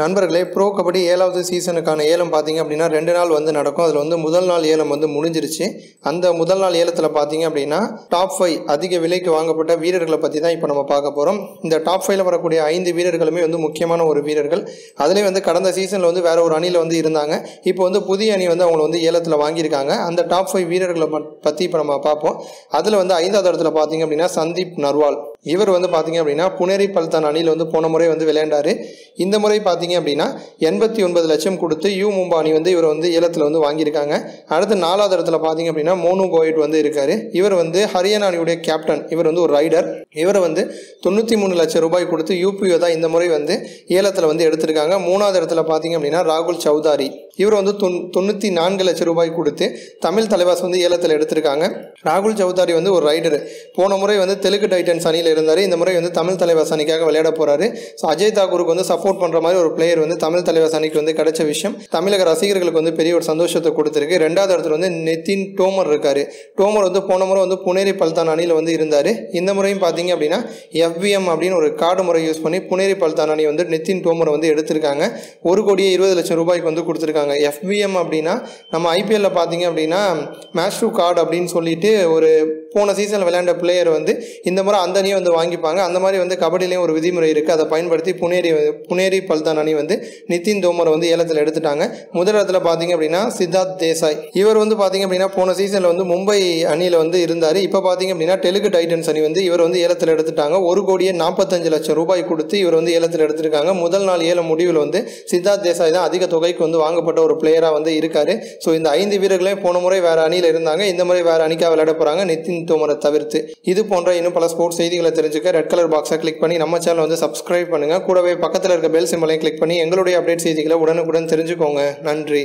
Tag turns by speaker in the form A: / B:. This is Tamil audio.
A: நண்பர்களே ப்ரோ கபடி ஏழாவது சீசனுக்கான ஏலம் பார்த்தீங்க அப்படின்னா ரெண்டு நாள் வந்து நடக்கும். அதில் வந்து முதல் நாள் ஏலம் வந்து முடிஞ்சிருச்சு. அந்த முதல் நாள் ஏலத்தில் பார்த்தீங்க அப்படின்னா டாப் ஃபைவ் அதிக விலைக்கு வாங்கப்பட்ட வீரர்களை பற்றி தான் இப்போ நம்ம பார்க்க போகிறோம் இந்த டாப் ஃபைவ்ல வரக்கூடிய ஐந்து வீரர்களுமே வந்து முக்கியமான ஒரு வீரர்கள். அதுலேயும் வந்து கடந்த சீசனில் வந்து வேற ஒரு அணியில் வந்து இருந்தாங்க. இப்போ வந்து புதிய அணி வந்து அவங்களை வந்து ஏலத்தில் வாங்கியிருக்காங்க. அந்த டாப் ஃபைவ் வீரர்களை பற்றி இப்போ நம்ம பார்ப்போம். அதில் வந்து ஐந்தாவது இடத்துல பார்த்தீங்க அப்படின்னா சந்தீப் நர்வால். இவர் வந்து பார்த்தீங்க அப்படின்னா புனேரி பல்தான் அணியில் வந்து போன முறை வந்து விளையாண்டாரு. இந்த முறை பார்த்தீங்க அப்படின்னா எண்பத்தி ஒன்பது லட்சம் கொடுத்து யூ மும்பா அணி வந்து இவர் வந்து ஏலத்தில் வந்து வாங்கியிருக்காங்க. அடுத்து நாலாவது இடத்துல பார்த்தீங்க அப்படின்னா மோனு கோயட் வந்து இருக்காரு. இவர் வந்து ஹரியானா அணியுடைய கேப்டன். இவர் வந்து ஒரு ரைடர். இவர் வந்து தொண்ணூற்றி மூணு லட்சம் ரூபாய் கொடுத்து யூபிஓ தான் இந்த முறை வந்து ஏலத்தில் வந்து எடுத்திருக்காங்க. மூணாவது இடத்துல பார்த்தீங்க அப்படின்னா ராகுல் சௌதாரி. இவர் வந்து தொன் தொண்ணூற்றி நான்கு லட்சம் ரூபாய் கொடுத்து தமிழ் தலைவாஸ் வந்து ஏலத்தில் எடுத்திருக்காங்க. ராகுல் சௌதாரி வந்து ஒரு ரைடர். போன முறை வந்து தெலுங்கு டைட்டன்ஸ் அணியில் இருந்தார். இந்த முறை வந்து தமிழ் தலைவாஸ் அணிக்காக விளையாட போகிறாரு ஸோ அஜய் தாக்கூருக்கு வந்து சப்போர்ட் பண்ணுற மாதிரி ஒரு பிளேயர் வந்து தமிழ் தலைவாஸ் அணிக்கு வந்து கிடைச்ச விஷயம். தமிழக ரசிகர்களுக்கு வந்து பெரிய ஒரு சந்தோஷத்தை கொடுத்துருக்கு. ரெண்டாவது இடத்துல வந்து நெத்தின் டோமர் இருக்கார். டோமர் வந்து போன முறை வந்து புனேரி பல்தான் அணியில் வந்து இருந்தார். இந்த முறையும் பார்த்தீங்க அப்படின்னா எஃபிஎம் அப்படின்னு ஒரு கார்டு முறை யூஸ் பண்ணி புனேரி பல்தான் அணி வந்து நெத்தின் டோமரை வந்து எடுத்திருக்காங்க. ஒரு கோடியே இருபது லட்சம் ரூபாய்க்கு வந்து கொடுத்துருக்காங்க. எஃபிஎம் அப்படின்னா நம்ம ஐபிஎல்ல பார்த்தீங்க அப்படின்னா மேஸ்ட்ரூ கார்டு அப்படின்னு சொல்லிட்டு ஒரு போன சீசனில் விளையாண்ட பிளேயர் வந்து இந்த முறை அந்த அணியை வந்து வாங்கிப்பாங்க. அந்த மாதிரி வந்து கபடியிலையும் ஒரு விதிமுறை இருக்குது அதை பயன்படுத்தி புனேரி புனேரி பல்தான் அணி வந்து நிதின் தோமரை வந்து ஏலத்தில் எடுத்துட்டாங்க. முதல் இடத்துல பார்த்தீங்க அப்படின்னா சித்தார்த் தேசாய். இவர் வந்து பார்த்தீங்க அப்படின்னா போன சீசனில் வந்து மும்பை அணியில் வந்து இருந்தார். இப்போ பார்த்தீங்க அப்படின்னா தெலுங்கு டைட்டன்ஸ் அணி வந்து இவர் வந்து ஏலத்தில் எடுத்துட்டாங்க. ஒரு கோடியே நாற்பத்தஞ்சு லட்சம் ரூபாய் கொடுத்து இவர் வந்து ஏலத்தில் எடுத்திருக்காங்க. முதல் நாள் ஏல முடிவில் வந்து சித்தார்த் தேசாய் தான் அதிக தொகைக்கு வந்து வாங்கப்பட்ட ஒரு பிளேயராக வந்து இருக்காரு. ஸோ இந்த ஐந்து வீரர்களையும் போன முறை வேறு அணியில் இருந்தாங்க. இந்த முறை வேற அணிக்காக விளையாட போகிறாங்க நிதின் தோமரை தவிர்த்து இது போன்ற இன்னும் பல ஸ்போர்ட்ஸ் செய்திகளை தெரிஞ்சுக்க ரெட் கலர் பாக்ஸை கிளிக் பண்ணி நம்ம சேனல் வந்து சப்ஸ்கிரைப் பண்ணுங்க. கூடவே பக்கத்தில் இருக்க பெல் சிம்பலையும் கிளிக் பண்ணி எங்களுடைய அப்டேட் செய்திகளை உடனுக்குடன் தெரிஞ்சுக்கோங்க. நன்றி.